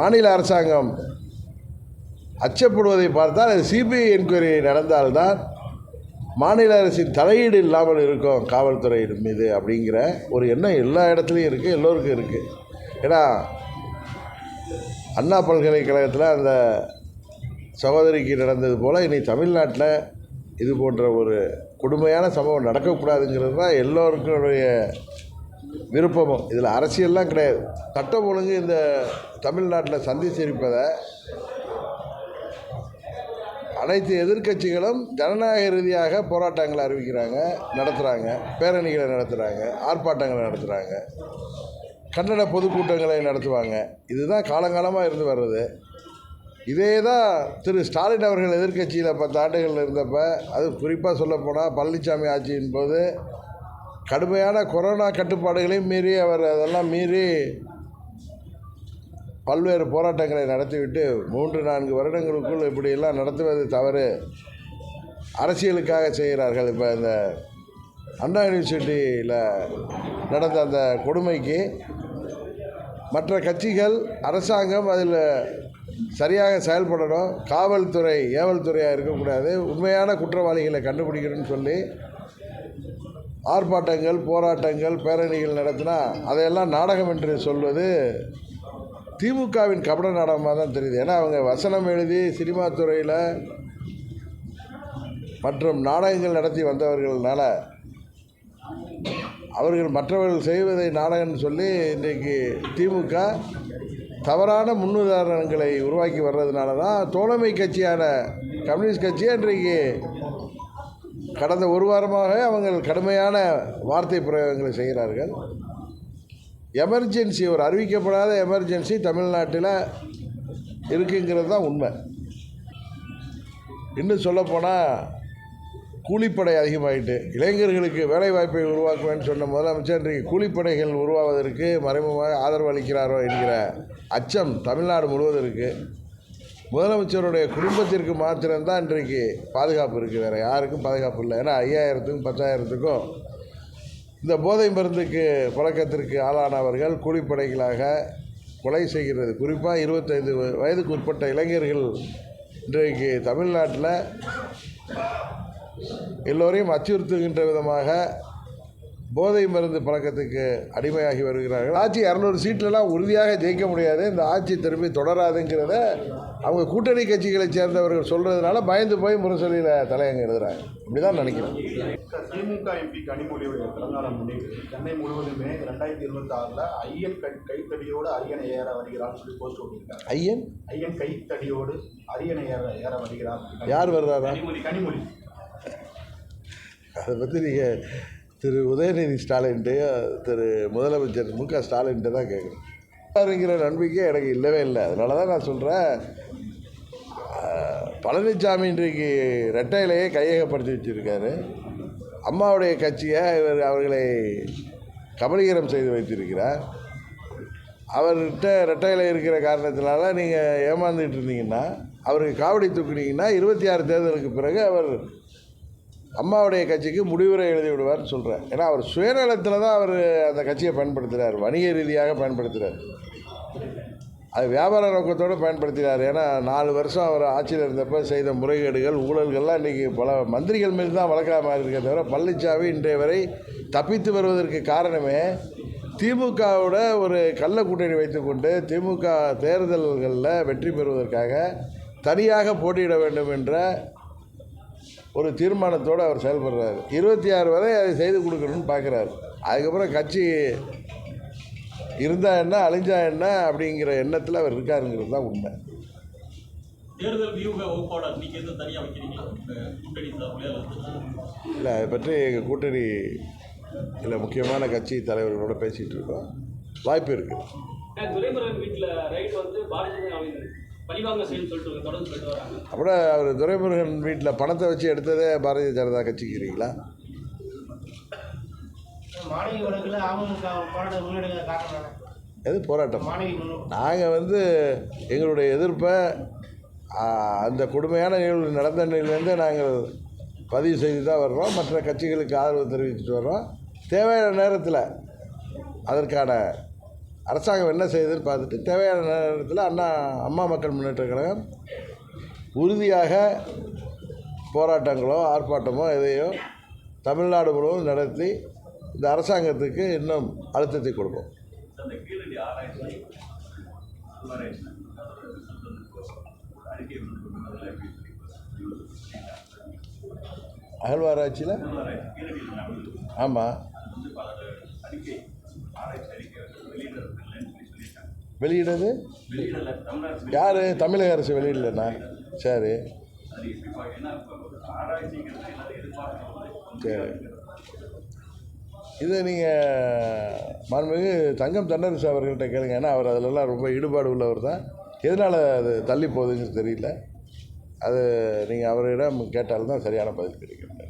மாநில அரசாங்கம் அச்சப்படுவதை பார்த்தால் அது சிபிஐ என்கொயரி நடந்தால்தான் மாநில அரசின் தலையீடு இல்லாமல் இருக்கும் காவல்துறையின் மீது அப்படிங்கிற ஒரு எண்ணம் எல்லா இடத்துலையும் இருக்குது எல்லோருக்கும் இருக்குது ஏன்னா அண்ணா பல்கலைக்கழகத்தில் அந்த சகோதரிக்கு நடந்தது போல் இனி தமிழ்நாட்டில் இது போன்ற ஒரு கொடுமையான சம்பவம் நடக்கக்கூடாதுங்கிறது தான் எல்லோருக்குடைய விருப்பமும் இதில் அரசியல்லாம் கிடையாது. சட்டம் ஒழுங்கு இந்த தமிழ்நாட்டில் சந்திச்சிருப்பதை அனைத்து எதிர்க்கட்சிகளும் ஜனநாயக ரீதியாக போராட்டங்களை அறிவிக்கிறாங்க நடத்துகிறாங்க பேரணிகளை நடத்துகிறாங்க ஆர்ப்பாட்டங்களை நடத்துகிறாங்க கண்டன பொதுக்கூட்டங்களை நடத்துவாங்க. இதுதான் காலங்காலமாக இருந்து வர்றது. இதே தான் திரு ஸ்டாலின் அவர்கள் எதிர்க்கட்சியில் பத்து ஆண்டுகள் இருந்தப்போ அது குறிப்பாக சொல்லப்போனால் பழனிசாமி ஆட்சியின் போது கடுமையான கொரோனா கட்டுப்பாடுகளையும் மீறி அவர் அதெல்லாம் மீறி பல்வேறு போராட்டங்களை நடத்திவிட்டு மூன்று நான்கு வருடங்களுக்குள் இப்படியெல்லாம் நடத்துவது தவறு. அரசியலுக்காக செய்கிறார்கள். இப்போ இந்த அண்ணா யூனிவர்சிட்டியில் நடந்த அந்த கொடுமைக்கு மற்ற கட்சிகள் அரசாங்கம் அதில் சரியாக செயல்படணும். காவல்துறை ஏவல்துறையாக இருக்கக்கூடாது. உண்மையான குற்றவாளிகளை கண்டுபிடிக்கணும்னு சொல்லி ஆர்ப்பாட்டங்கள் போராட்டங்கள் பேரணிகள் நடத்தினா அதையெல்லாம் நாடகம் என்று சொல்வது திமுகவின் கபட நாடகமாக தான் தெரியுது. ஏன்னா அவங்க வசனம் எழுதி சினிமா துறையில் மற்றும் நாடகங்கள் நடத்தி வந்தவர்களால் அவர்கள் மற்றவர்கள் செய்வதை நாடகம்னு சொல்லி இன்றைக்கு திமுக தவறான முன்னுதாரணங்களை உருவாக்கி வர்றதுனால தான் தோழமை கட்சியான கம்யூனிஸ்ட் கட்சியை இன்றைக்கு கடந்த ஒரு வாரமாக அவங்க கடுமையான வார்த்தை பிரயோகங்களை செய்கிறார்கள். எமர்ஜென்சி ஒரு அறிவிக்கப்படாத எமர்ஜென்சி தமிழ்நாட்டில் இருக்குங்கிறது தான் உண்மை. இன்னும் சொல்லப்போனால் கூலிப்படை அதிகமாகிட்டு இளைஞர்களுக்கு வேலைவாய்ப்பை உருவாக்குவேன்னு சொன்ன முதலமைச்சர் இன்றைக்கு கூலிப்படைகள் உருவாவதற்கு மறைமுகமாக ஆதரவு அளிக்கிறாரோ என்கிற அச்சம் தமிழ்நாடு முழுவதும் இருக்குது முதலமைச்சருடைய குடும்பத்திற்கு மாத்திரம்தான் இன்றைக்கு பாதுகாப்பு இருக்குது வேறு யாருக்கும் பாதுகாப்பு இல்லை. ஏன்னா ஐயாயிரத்துக்கும் பத்தாயிரத்துக்கும் இந்த போதை மருந்துக்கு பழக்கத்திற்கு ஆளானவர்கள் கூலிப்படைகளாக கொலை செய்கிறது. குறிப்பாக இருபத்தைந்து வயதுக்கு உட்பட்ட இளைஞர்கள் இன்றைக்கு தமிழ்நாட்டில் எல்லோரையும் அச்சுறுத்துகின்ற விதமாக போதை மருந்து பழக்கத்துக்கு அடிமையாகி வருகிறார்கள். ஆட்சி இரநூறு சீட்லலாம் உறுதியாக ஜெயிக்க முடியாது. இந்த ஆட்சி திரும்பி தொடராதுங்கிறத அவங்க கூட்டணி கட்சிகளை சேர்ந்தவர்கள் சொல்கிறதுனால பயந்து போய் முரசொலியில் தலையங்க எழுதுறாங்க. இப்படி தான் நினைக்கிறேன். திமுக எம்பி கனிமொழியுடைய பிறந்தநாளை முன்னிட்டு சென்னை முழுவதுமே ரெண்டாயிரத்தி இருபத்தி ஆறில் ஐயன் கைத்தடியோடு அரியணை ஏற வருகிறான்னு சொல்லி போஸ்ட் ஓட்டியிருக்காங்க ஐயன்? ஐயன் கைத்தடியோடு அரியணை ஏற ஏற வருகிறார். யார் வர்றாரா கனிமொழி கனிமொழி. அதை பற்றி நீங்கள் திரு உதயநிதி ஸ்டாலின்ட்டு திரு முதலமைச்சர் மு க ஸ்டாலின்ட்டு தான் கேட்குறேன். அப்படிங்கிற நம்பிக்கை எனக்கு இல்லவே இல்லை. அதனால தான் நான் சொல்கிறேன் பழனிசாமி இன்றைக்கு ரெட்டையிலேயே கையகப்படுத்தி வச்சுருக்காரு. அம்மாவுடைய கட்சியை இவர் அவர்களை கபலீகரம் செய்து வைத்திருக்கிறார். அவர்கிட்ட ரெட்டையில் இருக்கிற காரணத்தினால நீங்கள் ஏமாந்துட்டு இருந்தீங்கன்னா அவருக்கு காவடி தூக்குனீங்கன்னா இருபத்தி ஆறு தேர்தலுக்கு பிறகு அவர் அம்மாவுடைய கட்சிக்கு முடிவுரை எழுதி விடுவார்னு சொல்கிறேன் ஏன்னா அவர் சுயநலத்தில் தான் அவர் அந்த கட்சியை பயன்படுத்துகிறார் வணிக ரீதியாக பயன்படுத்துகிறார் அது வியாபார நோக்கத்தோடு பயன்படுத்தினார். ஏன்னா நாலு வருஷம் அவர் ஆட்சியில் இருந்தப்போ செய்த முறைகேடுகள் ஊழல்கள்லாம் இன்றைக்கி பல மந்திரிகள் மீது தான் மாதிரி இருக்கிறதே தவிர பழனிசாமி இன்றைய வரை தப்பித்து வருவதற்கு காரணமே திமுகவோட ஒரு கள்ள கூட்டணி வைத்துக்கொண்டு திமுக தேர்தல்களில் வெற்றி பெறுவதற்காக தனியாக போட்டியிட வேண்டும் என்ற ஒரு தீர்மானத்தோடு அவர் செயல்படுறாரு. இருபத்தி ஆறு வரை அதை செய்து கொடுக்கணும்னு பார்க்குறாரு. அதுக்கப்புறம் கட்சி இருந்தால் என்ன அழிஞ்சா என்ன அப்படிங்கிற எண்ணத்தில் அவர் இருக்காருங்கிறது தான் உண்மை. தேர்தல் வியூக வகுப்பாளர் நீங்க எதுவும் தனியா வைக்கிறீங்களா? உங்க கூட்டணி சார்பில் இல்லை அதை பற்றி எங்கள் கூட்டணி இல்லை முக்கியமான கட்சி தலைவர்களோட பேசிகிட்டு இருக்கோம். வாய்ப்பு இருக்குது துரைமுருகன் வீட்டில் ரைட் வந்து பாரதிய அப்புறம் அவர் துரைமுருகன் வீட்டில் பணத்தை வச்சு எடுத்ததே பாரதிய ஜனதா கட்சிக்கிறீங்களா? எது போராட்டம்? நாங்கள் வந்து எங்களுடைய எதிர்ப்பை அந்த கொடுமையான நிகழ்வு நடந்த நிலையிலேருந்து நாங்கள் பதிவு செய்து தான் வர்றோம். மற்ற கட்சிகளுக்கு ஆதரவு தெரிவித்துட்டு வர்றோம். தேவையான நேரத்தில் அதற்கான அரசாங்கம் என்ன செய்யுதுன்னு பார்த்துட்டு தேவையான நேரத்தில் அண்ணா அம்மா மக்கள் முன்னேற்ற கழகம் உறுதியாக போராட்டங்களோ ஆர்ப்பாட்டமோ எதையோ தமிழ்நாடு முழுவதும் நடத்தி இந்த அரசாங்கத்துக்கு இன்னும் அழுத்தத்தை கொடுப்போம். ஆராய்ச்சி அறிக்கை அகழ்வாராய்ச்சியில்? ஆமாம் தமிழ்நாடு யார்? தமிழக அரசு வெளியிடலண்ணா. சரி. சரி. இதை நீங்கள் மாண்புமிகு தங்கம் தென்னரசு அவர்கள்ட்ட கேளுங்க. ஏன்னா அவர் அதிலெல்லாம் ரொம்ப ஈடுபாடு உள்ளவர் தான். எதனால் அது தள்ளி போகுதுன்னு தெரியல. அது நீங்கள் அவரிடம் கேட்டால்தான் சரியான பதில் கிடைக்கும்.